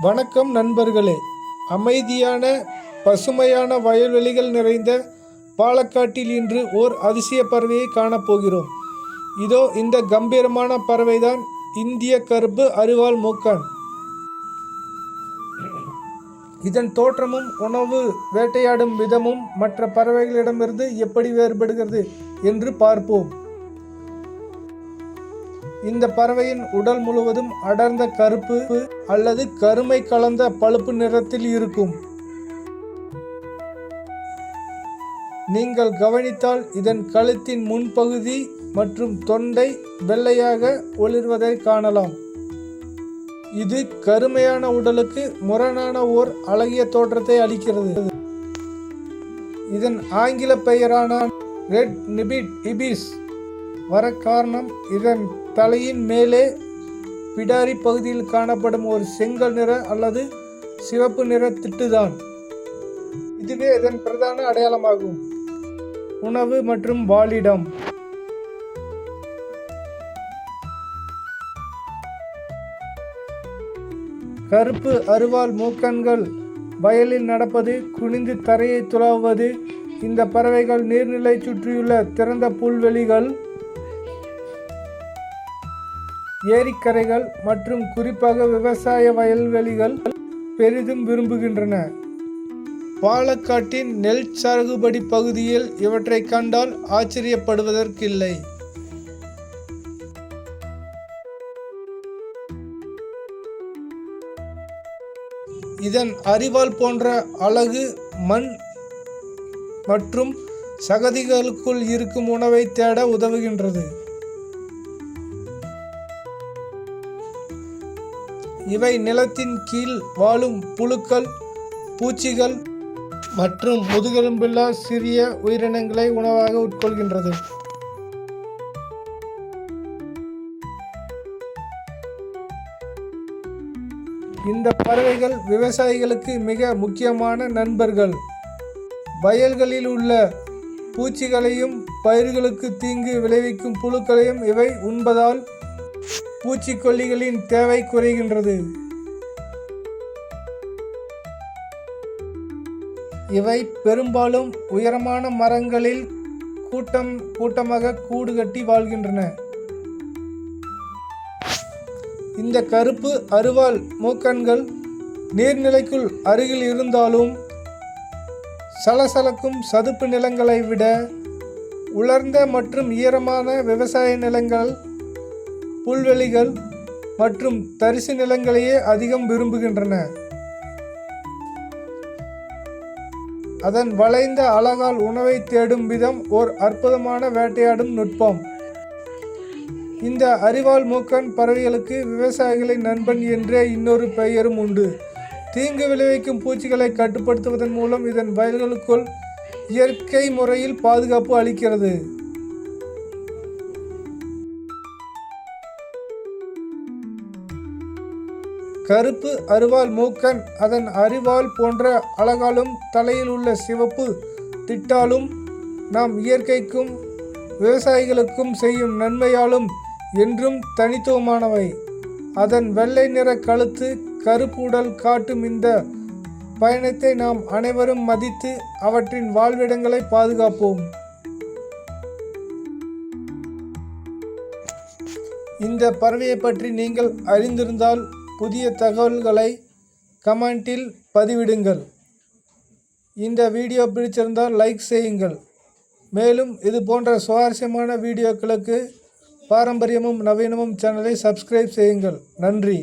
வணக்கம் நண்பர்களே. அமைதியான பசுமையான வயல்வெளிகள் நிறைந்த பாலக்காட்டில் இன்று ஓர் அதிசய பறவையை காணப்போகிறோம் இதோ இந்த கம்பீரமான பறவைதான் இந்திய கருப்பு அரிவாள் மூக்கன். இதன் தோற்றமும் உணவு வேட்டையாடும் விதமும் மற்ற பறவைகளிடமிருந்து எப்படி வேறுபடுகிறது என்று பார்ப்போம். இந்த பறவையின் உடல் முழுவதும் அடர்ந்த கருப்பு அல்லது கருமை கலந்த பழுப்பு நிறத்தில் இருக்கும். நீங்கள் கவனித்தால் இதன் கழுத்தின் முன்பகுதி மற்றும் தொண்டை வெள்ளையாக ஒளிர்வதை காணலாம். இது கருமையான உடலுக்கு முரணான ஓர் அழகிய தோற்றத்தை அளிக்கிறது. இதன் ஆங்கில பெயரான ரெட் நிபிட் இபிஸ் வர காரணம் இதன் தலையின் மேலே பிடாரி பகுதியில் காணப்படும் ஒரு செங்கல் நிற அல்லது சிவப்பு நிற திட்டுதான். இதுவே இதன் பிரதான அடையாளமாகும். உணவு மற்றும் வாழிடம் கருப்பு அருவாள் மூக்கன்கள் வயலில் நடப்பது குனிந்து தரையை துளாவுவது. இந்த பறவைகள் நீர்நிலை சுற்றியுள்ள திறந்த புல்வெளிகள். ஏரிக்கரைகள் மற்றும் குறிப்பாக விவசாய வயல்வெளிகள் பெரிதும் விரும்புகின்றன. பாலக்காட்டின் நெல் சாகுபடி பகுதியில் இவற்றை கண்டால் ஆச்சரியப்படுவதற்கில்லை. இதன் அரிவாள் போன்ற அழகு மண் மற்றும் சகதிகளுக்குள் இருக்கும் உணவை தேட உதவுகின்றது. இவை நிலத்தின் கீழ் வாழும் புழுக்கள் பூச்சிகள் மற்றும் முதுகெலும்பில்லா சிறிய உயிரினங்களை உணவாக உட்கொள்கின்றது. இந்த பறவைகள் விவசாயிகளுக்கு மிக முக்கியமான நண்பர்கள். வயல்களில் உள்ள பூச்சிகளையும் பயிர்களுக்கு தீங்கு விளைவிக்கும் புழுக்களையும் இவை உண்பதால் பூச்சிக்கொல்லிகளின் தேவை குறைகின்றது. இவை பெரும்பாலும் உயரமான மரங்களில் கூட்டம் கூட்டமாக கூடு கட்டி வாழ்கின்றன. இந்த கருப்பு அருவாள் மூக்கன்கள் நீர்நிலைக்குள் அருகில் இருந்தாலும் சலசலக்கும் சதுப்பு நிலங்களை விட உலர்ந்த மற்றும் ஈரமான விவசாய நிலங்கள் புல்வெளிகள் மற்றும் தரிசு நிலங்களையே அதிகம் விரும்புகின்றன. அதன் வளைந்த அழகால் உணவை தேடும் விதம் ஓர் அற்புதமான வேட்டையாடும் நுட்பம். இந்த அரிவாள் மூக்கன் பறவைகளுக்கு விவசாயிகளின் நண்பன் என்றே இன்னொரு பெயரும் உண்டு. தீங்கு விளைவிக்கும் பூச்சிகளை கட்டுப்படுத்துவதன் மூலம் இதன் வயல்களுக்குள் இயற்கை முறையில் பாதுகாப்பு அளிக்கிறது. கருப்பு அருவாள் மூக்கன் அதன் அரிவாள் போன்ற அழகாலும் தலையில் உள்ள சிவப்பு திட்டாலும் நாம் இயற்கைக்கும் விவசாயிகளுக்கும் செய்யும் நன்மையாலும் என்றும் தனித்துவமானவை. அதன் வெள்ளை நிற கழுத்து கருப்பு உடல் காட்டும் இந்த பயணத்தை நாம் அனைவரும் மதித்து அவற்றின் வாழ்விடங்களை பாதுகாப்போம். இந்த பறவையை பற்றி நீங்கள் அறிந்திருந்தால் புதிய தகவல்களை கமெண்டில் பதிவிடுங்கள். இந்த வீடியோ பிடிச்சிருந்தால் லைக் செய்யுங்கள். மேலும் இது போன்ற சுவாரஸ்யமான வீடியோக்களுக்கு பாரம்பரியமும் நவீனமும் சேனலை சப்ஸ்கிரைப் செய்யுங்கள். நன்றி.